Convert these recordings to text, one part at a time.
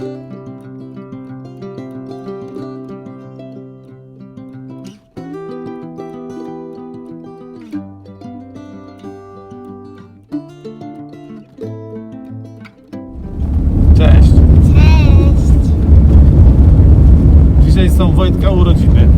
Cześć. Cześć. Dzisiaj są Wojtka urodziny.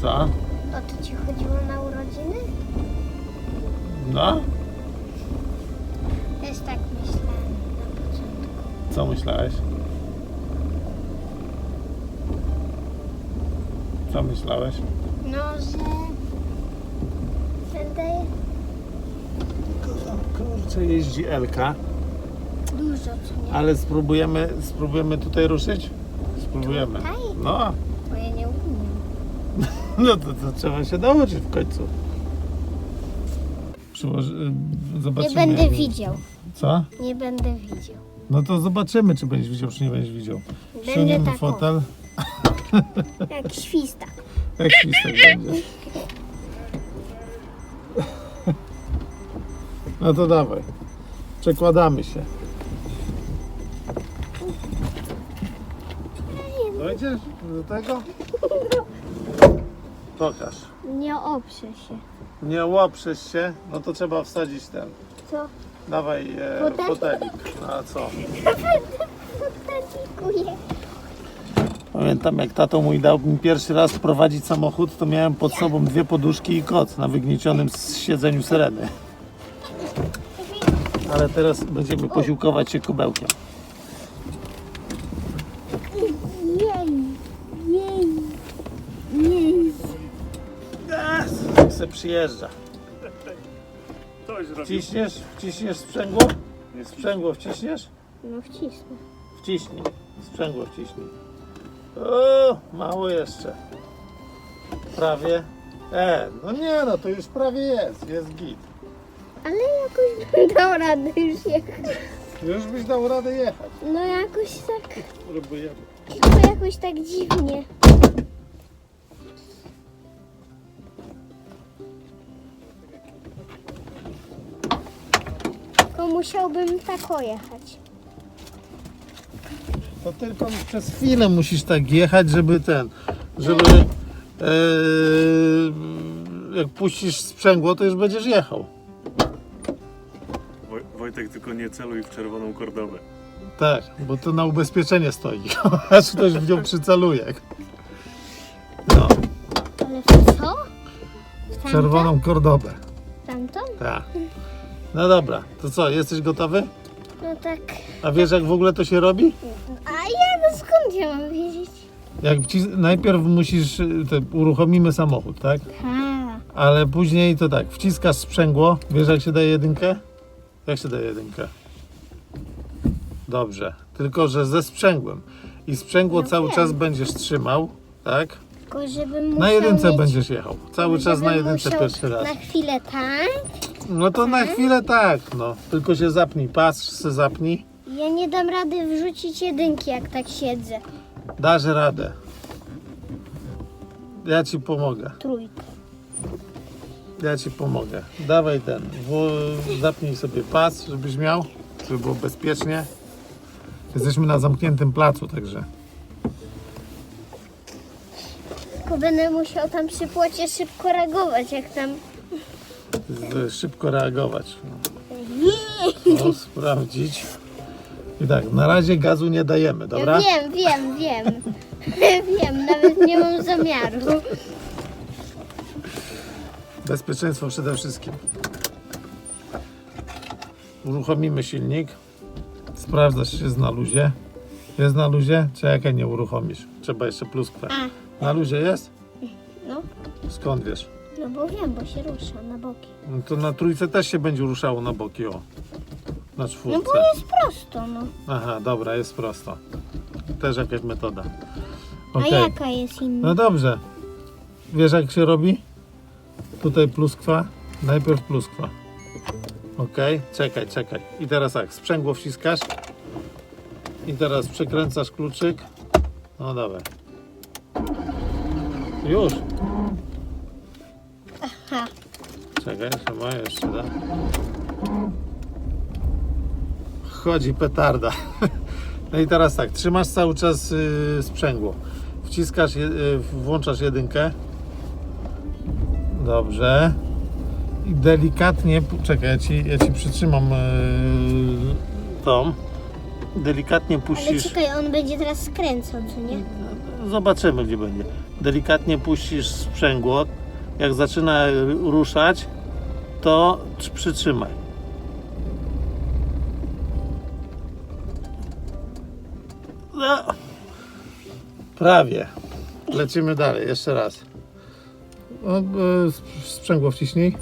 Co? O to ci chodziło na urodziny? No? Też tak myślałem na początku. Co myślałeś? Co myślałeś? No, że... Będę Kurczę, jeździ Elka, dużo, co nie? ale spróbujemy, spróbujemy tutaj ruszyć? Spróbujemy. Tutaj? No, Bo ja nie umiem. No to, to trzeba się nauczyć w końcu. Przyłoży, y, Nie zobaczymy. będę jak- widział. Co? Nie będę widział. No to zobaczymy, czy będziesz widział, czy nie będziesz widział. Będę taką. fotel, Jak świstak. jak świstek będzie. No to dawaj. Przekładamy się. Dojdziesz do tego? Pokaż. Nie oprze się. Nie łoprzesz się, no to trzeba wsadzić ten. Co? Dawaj e, Fotelik? fotelik. A co? Dziękuję. Pamiętam jak tato mój dał mi pierwszy raz prowadzić samochód, to miałem pod sobą dwie poduszki i koc na wygniecionym s- siedzeniu syreny. Ale teraz będziemy posiłkować się kubełkiem. Jej, jej, jej. Jak se przyjeżdża. Coś zrobił. Wciśniesz? Wciśniesz sprzęgło? Sprzęgło wciśniesz? No wcisnę. Wciśnij. Sprzęgło wciśnij. O, mało jeszcze. Prawie. E, no nie no, to już prawie jest. Jest git. Ale jakoś bym dał radę już jechać. Już byś dał radę jechać. No jakoś tak, Próbujemy. tylko jakoś tak dziwnie. Musiałbym tak jechać. To tylko przez chwilę musisz tak jechać, żeby ten, żeby e, jak puścisz sprzęgło, to już będziesz jechał. Woj, Wojtek, tylko nie celuj w czerwoną kordowę. Tak, bo to na ubezpieczenie stoi, aż ktoś w nią przyceluje. No, Ale w co? W tamtą? czerwoną kordobę. Tamtą? Tak. No dobra, to co, jesteś gotowy? No tak. A wiesz jak w ogóle to się robi? A ja no skąd ja mam wiedzieć? Jak ci, najpierw musisz, te, uruchomimy samochód, tak? Ha. Ale później to tak, wciskasz sprzęgło, wiesz jak się daje jedynkę? Jak się daje jedynkę? Dobrze, tylko że ze sprzęgłem. I sprzęgło No cały wiem. czas będziesz trzymał Tak? Tylko żebym musiał Na jedynce mieć, będziesz jechał. Cały czas żebym na jedynce musiał pierwszy raz. Na chwilę tak. No to na chwilę tak, no. Tylko się zapnij, pas się zapnij. Ja nie dam rady wrzucić jedynki, jak tak siedzę. Dasz radę. Ja ci pomogę. Trójkę. Ja ci pomogę. Dawaj ten. W, zapnij sobie pas, żebyś miał, żeby było bezpiecznie. Jesteśmy na zamkniętym placu, także. Tylko będę musiał tam przy płocie szybko reagować, jak tam... szybko reagować. No, sprawdzić. I tak, na razie gazu nie dajemy, dobra? Wiem, wiem, wiem. wiem, nawet nie mam zamiaru. Bezpieczeństwo przede wszystkim. Uruchomimy silnik. Sprawdzasz, czy jest na luzie. Jest na luzie? Czekaj, nie uruchomisz. Trzeba jeszcze pluskwę. Na luzie jest? no, Skąd wiesz? No bo wiem, bo się rusza na boki. No to na trójce też się będzie ruszało na boki, o. Na No czwórce. bo jest prosto, no. Aha, dobra, jest prosto. Też jakaś metoda. A jaka jest inna? No dobrze. Wiesz jak się robi? Tutaj pluskwa. Najpierw pluskwa. Ok, czekaj, czekaj. I teraz tak, sprzęgło wciskasz. I teraz przekręcasz kluczyk. No dawaj. Już. Aha. Czekaj, trzeba jeszcze, da. Chodzi petarda. No i teraz tak, trzymasz cały czas y, sprzęgło. Wciskasz, je, y, włączasz jedynkę. Dobrze. I delikatnie, czekaj, ja ci, ja ci przytrzymam y, tą. Delikatnie Ale puścisz. czekaj, on będzie teraz skręcał, co nie? Zobaczymy, gdzie będzie. Delikatnie puścisz sprzęgło. Jak zaczyna ruszać, to tr- przytrzymaj. No, prawie. Lecimy dalej, jeszcze raz. O, sp- sprzęgło wciśnij.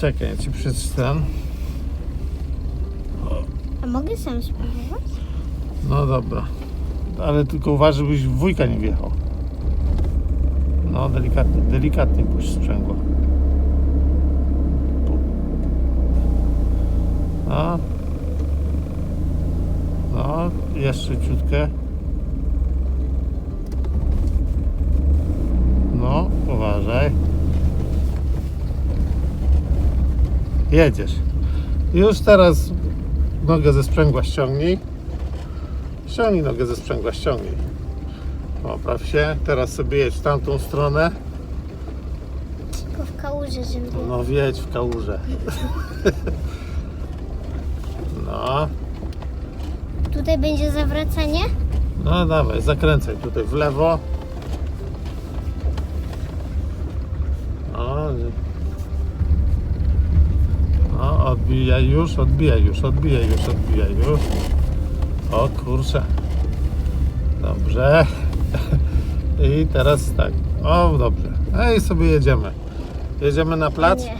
Czekaj, ja ci przeczytam. A mogę sam spróbować? No dobra. Ale tylko uważaj, żebyś w wujka nie wjechał. No, delikatnie, delikatnie puść sprzęgło. Tu. No. No, jeszcze ciutkę. No, uważaj. Jedziesz. Już teraz nogę ze sprzęgła ściągnij. Ściągnij nogę ze sprzęgła, ściągnij. Popraw się. Teraz sobie jedź w tamtą stronę. Tylko w kałuży, żeby... No wiedź w kałużę. No, Tutaj będzie zawracanie? no dawaj, zakręcaj tutaj w lewo. No, no odbijaj już, odbijaj już, odbijaj już, odbijaj już. O kurczę. Dobrze. I teraz tak. O, dobrze. No i sobie jedziemy. Jedziemy na plac. Nie.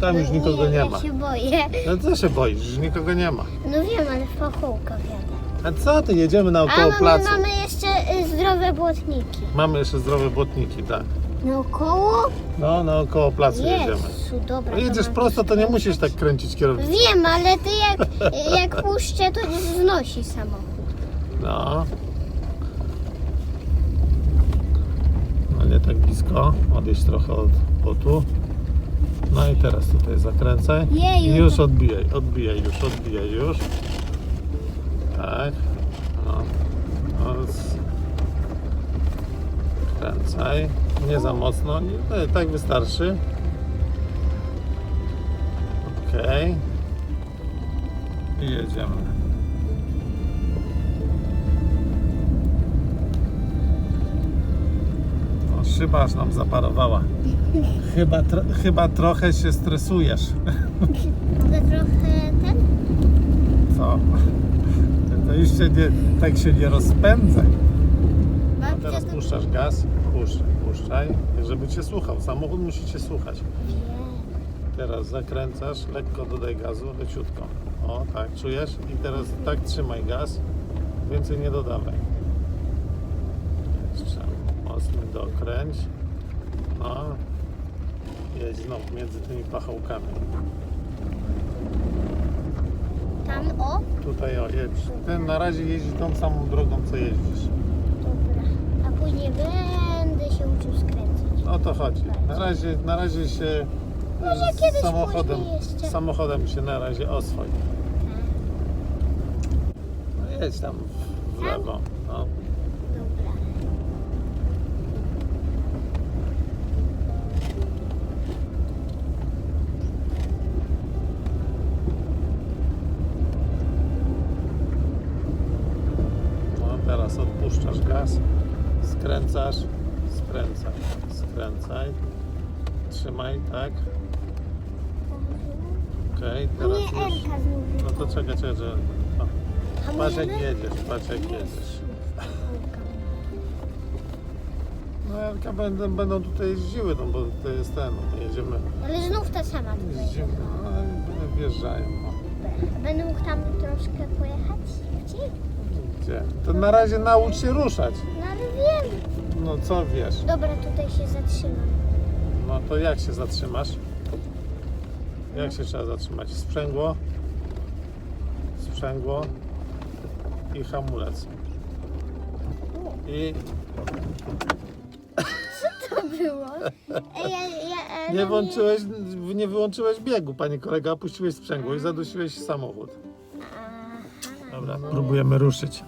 Tam już nikogo nie ja ma. się boję. No co się boisz, że nikogo nie ma. No wiem, ale w pochółkach jadę. A co ty, jedziemy A naokoło mamy, placu. mamy jeszcze y, zdrowe błotniki. Mamy jeszcze zdrowe błotniki, tak. Naokoło? No, naokoło placu jedziemy. Jezu, dobra. No jedziesz mam prosto, to nie musisz tak kręcić kierownicą. Wiem, ale ty jak, jak puszczę, to znosi samochód. No. No nie tak blisko. Odejść trochę od botu. No i teraz tutaj zakręcaj. Jeju, I już to- odbijaj, odbijaj już, odbijaj już. Tak. No. no. z- Kręcaj. Nie za mocno. Nie, no, tak wystarczy. Okej. I jedziemy. Szyba aż nam zaparowała. Chyba, tro, chyba trochę się stresujesz. Mogę trochę ten? Co? To już się nie, tak się nie rozpędzaj. A teraz puszczasz gaz, puszczaj, puszczaj, żeby cię słuchał. Samochód musi cię słuchać. Teraz zakręcasz, lekko dodaj gazu, leciutko. O, tak, czujesz? I teraz tak trzymaj gaz. więcej nie dodawaj. Mocny dokręć. No. Jedź znowu między tymi pachołkami. Tam, o. Tutaj o, jedź. Ty na razie jeździ tą samą drogą, co jeździsz. Dobra. A później będę się uczył skręcać. O to chodzi. Na razie, na razie się Może z kiedyś samochodem, później jeszcze. samochodem się na razie oswoi. No jedź tam w lewo. No. Dobra. no teraz odpuszczasz gaz, skręcasz, skręcaj, skręcaj. Trzymaj, tak? Okej, A teraz nie już. No to czekaj, czekaj, czekaj. O, Patrz jak jedziesz, patrz jak jedziesz. No Elka będą, będą tutaj jeździły, no bo to jest ten, no jedziemy, Ale znów ta sama tutaj. jeździmy, no i wjeżdżają. No. Będę mógł tam troszkę pojechać szybciej? Gdzie? To na razie naucz się ruszać. No ale wiem. No co wiesz? Dobra, tutaj się zatrzymam. No to jak się zatrzymasz? Jak się trzeba zatrzymać? Sprzęgło, sprzęgło i hamulec. I To było. Ej, ja, ja, nie no włączyłeś, nie wyłączyłeś biegu, panie kolega, opuściłeś sprzęgło i zadusiłeś samochód. Aha. Dobra, próbujemy ruszyć.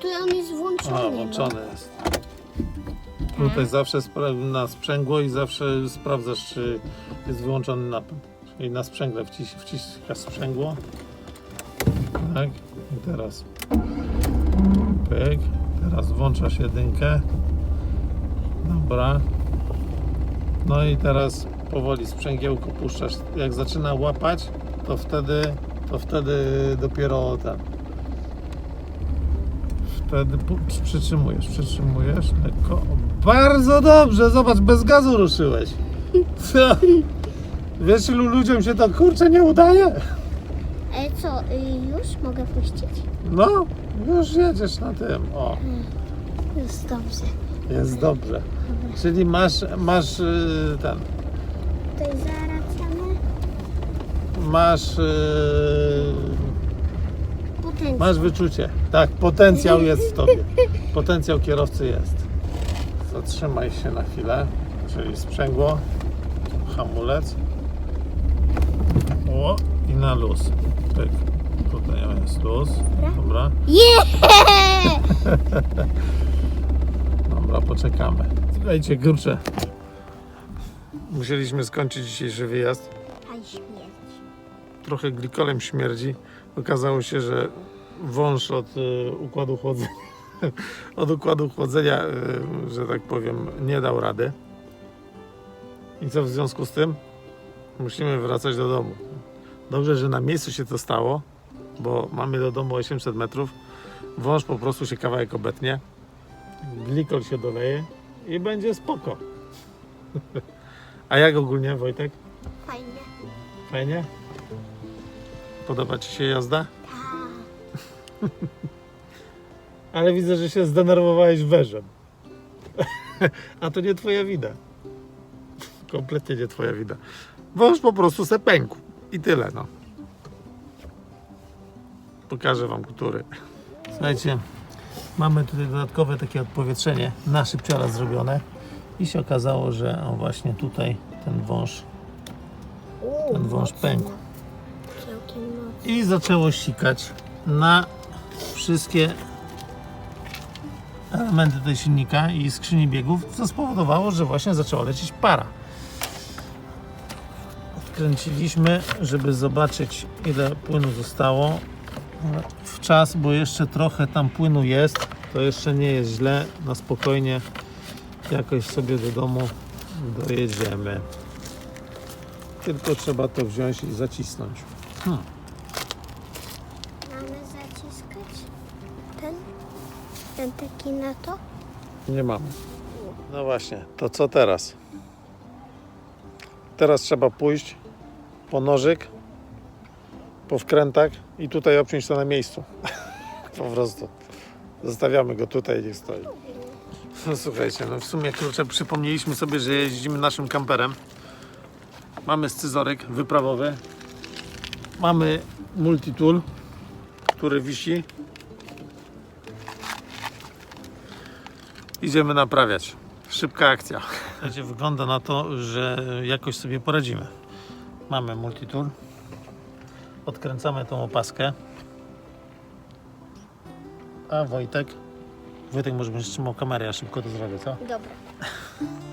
Tu on jest włączony. A, no. jest. Tutaj zawsze na sprzęgło i zawsze sprawdzasz, czy jest wyłączony napęd. Czyli na sprzęgle wciś, wciskasz sprzęgło. Tak. I teraz pyk. Teraz włączasz jedynkę. Dobra. No i teraz powoli sprzęgiełko puszczasz. Jak zaczyna łapać, to wtedy, to wtedy dopiero ten. Wtedy przytrzymujesz, przytrzymujesz lekko. Bardzo dobrze, zobacz, bez gazu ruszyłeś. Co? Wiesz, ilu ludziom się to kurczę nie udaje? E, co, y, już mogę puścić? No, już jedziesz na tym. O, Jest dobrze. jest dobrze. Czyli masz, masz y, ten, Tutaj zaracamy. masz, y, Potencjał. masz wyczucie. Tak, potencjał jest w tobie. Potencjał kierowcy jest. Zatrzymaj się na chwilę, czyli sprzęgło, hamulec. O, i na luz. Pyk. Tutaj jest luz. Dobra. Yeah! Dobra, poczekamy. Słuchajcie, kurczę. Musieliśmy skończyć dzisiejszy wyjazd. Aj, śmierć. Trochę glikolem śmierdzi. Okazało się, że wąż od y, układu chłodzenia, od układu chłodzenia, y, że tak powiem, nie dał rady. I co w związku z tym? Musimy wracać do domu. Dobrze, że na miejscu się to stało, bo mamy do domu 800 metrów. Wąż po prostu się kawałek obetnie. Glikol się doleje i będzie spoko. A jak ogólnie, Wojtek? Fajnie. Fajnie? Podoba Ci się jazda? Tak. Ale widzę, że się zdenerwowałeś weżem. A to nie Twoja wina. Kompletnie nie Twoja wina. Wąż po prostu se pękł. I tyle, no. Pokażę Wam, który. Słuchajcie, mamy tutaj dodatkowe takie odpowietrzenie na szybciora zrobione. I się okazało, że właśnie tutaj ten wąż Ten wąż pękł. I zaczęło sikać na wszystkie elementy tej silnika i skrzyni biegów, co spowodowało, że właśnie zaczęła lecieć para. Odkręciliśmy, żeby zobaczyć ile płynu zostało w czas, bo jeszcze trochę tam płynu jest, to jeszcze nie jest źle, na spokojnie jakoś sobie do domu dojedziemy. Tylko trzeba to wziąć i zacisnąć. Hmm. Mamy zaciskać ten? Ten taki na to? Nie mamy. No właśnie, to co teraz? Teraz trzeba pójść po nożyk, po wkrętach i tutaj obciąć to na miejscu. po prostu. Zostawiamy go tutaj, niech stoi. No słuchajcie, no w sumie kurczę, przypomnieliśmy sobie, że jeździmy naszym kamperem. Mamy scyzoryk wyprawowy. Mamy multitool, który wisi. Idziemy naprawiać. Szybka akcja. Słuchajcie, wygląda na to, że jakoś sobie poradzimy. Mamy multitool. Odkręcamy tą opaskę. A Wojtek? Wojtek może będziesz trzymał kamerę, ja szybko to zrobię, co? Dobra.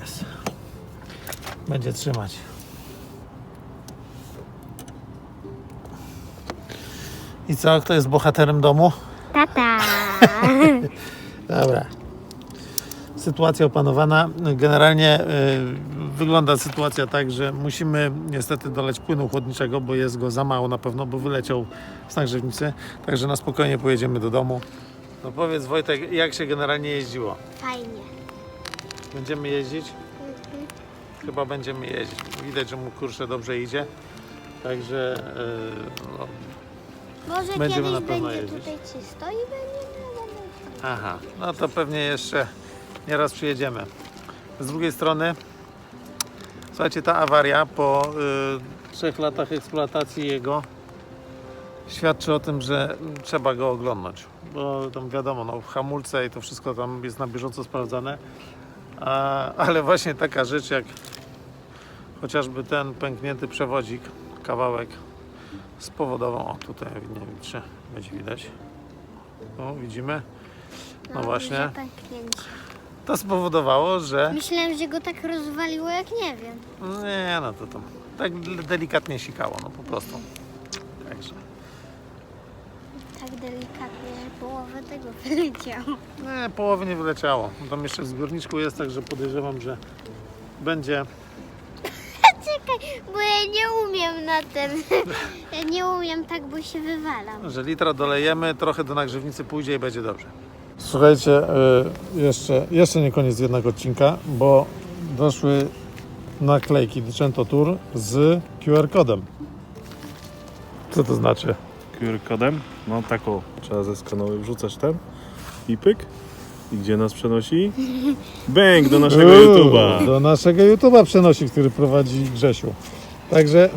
jest. Będzie trzymać. I co? Kto jest bohaterem domu? Tata. Dobra. Sytuacja opanowana. Generalnie y, wygląda sytuacja tak, że musimy niestety doleć płynu chłodniczego, bo jest go za mało na pewno, bo wyleciał z nagrzewnicy. Także na spokojnie pojedziemy do domu. No powiedz Wojtek, jak się generalnie jeździło? Fajnie. Będziemy jeździć? Chyba będziemy jeździć. Widać, że mu kurczę dobrze idzie. Także y, no, Może Będziemy kiedyś na pewno będzie jeździć. tutaj czysto i będziemy Aha, no to pewnie jeszcze nieraz przyjedziemy. Z drugiej strony, słuchajcie, ta awaria po y, trzech latach eksploatacji jego świadczy o tym, że trzeba go oglądać. Bo tam wiadomo, no, hamulce i to wszystko tam jest na bieżąco sprawdzane. Ale właśnie taka rzecz jak chociażby ten pęknięty przewodzik, kawałek spowodował, o tutaj nie wiem czy będzie widać. O, widzimy. No właśnie. duże pęknięcie. To spowodowało, że. Myślałem, że go tak rozwaliło jak nie wiem. Nie, no to tam. Tak delikatnie sikało, no po prostu. Także. Tak delikatnie, że połowę tego wyleciało. Nie, połowy nie wyleciało. Tam jeszcze w zbiorniczku jest, także podejrzewam, że będzie. Czekaj, bo ja nie umiem na ten. Ja nie umiem tak, bo się wywalam. że litra dolejemy, trochę do nagrzewnicy pójdzie i będzie dobrze. Słuchajcie, y, jeszcze, jeszcze nie koniec jednego odcinka, bo doszły naklejki Decento Tour z QR-kodem. Co to znaczy? QR kodem. No tak o, trzeba zeskanować, wrzucać ten i pyk. I gdzie nas przenosi? Bęk do naszego Uuu, YouTube'a. Do naszego YouTube'a przenosi, który prowadzi Grzesiu. Także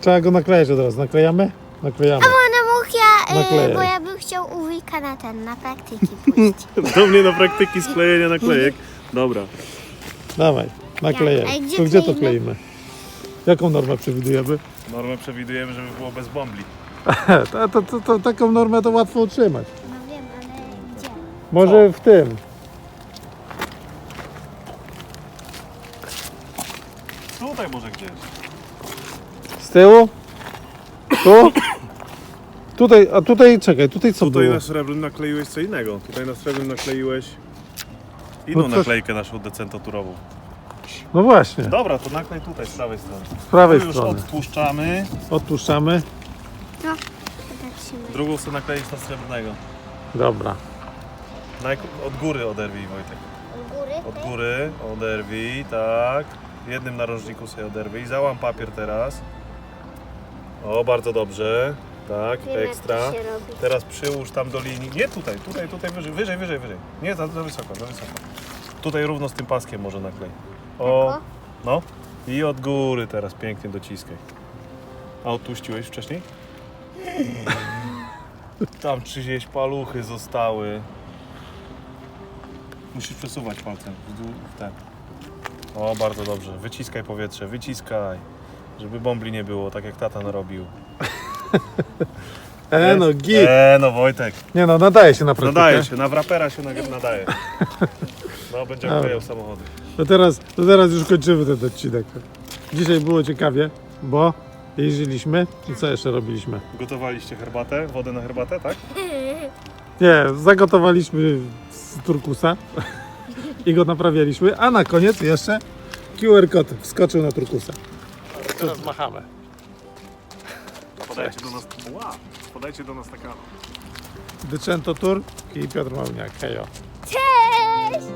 trzeba go naklejać od razu. Naklejamy? Naklejamy. Pana mógł ja, Naklejaj. y, bo ja bym chciał u wujka na ten, na praktyki pójść. Do mnie na praktyki sklejenia naklejek. Dobra. Dawaj, naklejaj. A gdzie to gdzie to kleimy? kleimy? Jaką normę przewidujemy? Normę przewidujemy, żeby było bez bombli. to, to, to, to, taką normę to łatwo utrzymać. No wiem, ale gdzie? Może w tym. Tutaj może gdzieś. Z tyłu? Tu? Tutaj, a tutaj, czekaj, tutaj co Tutaj było? na srebrnym nakleiłeś co innego. Tutaj na srebrnym nakleiłeś inną No coś- naklejkę naszą decentoturową. No właśnie, Dobra, to naklej tutaj z prawej strony. z prawej Tu już strony. odpuszczamy. Odpuszczamy. No, tak się myli. Drugą sobie nakleisz na srebrnego. Dobra. Od góry oderwij Wojtek. U góry? Od góry oderwij, tak. Jednym narożniku sobie oderwij. Załam papier teraz. O, bardzo dobrze. Tak, Wiem, jak ekstra. to się robi. Teraz przyłóż tam do linii. Nie tutaj, tutaj, tutaj wyżej, wyżej, wyżej, wyżej. Nie, za, za wysoko, za wysoko. Tutaj równo z tym paskiem może naklej. O, Tako? no. I od góry teraz pięknie dociskaj. A odpuściłeś wcześniej? Tam czyjeś paluchy zostały. Musisz przesuwać palcem w dół, w ten. O, bardzo dobrze. Wyciskaj powietrze, wyciskaj. Żeby bombli nie było, tak jak tata narobił. E, no git. E, no Wojtek. Nie no, nadaje się na praktykę. Nadaje się, na wrapera się nadaje. No, będzie klejał samochody. To teraz, to teraz już kończymy ten odcinek. Dzisiaj było ciekawie, bo jeździliśmy i co jeszcze robiliśmy? Gotowaliście herbatę, wodę na herbatę, tak? Nie, zagotowaliśmy z turkusa i go naprawialiśmy, a na koniec jeszcze QR kod wskoczył na turkusa. Teraz machamy. Podajcie do nas, wow, podajcie do nas na kanał. Dyczento Tour i Piotr Małniak. Hejo. Cześć!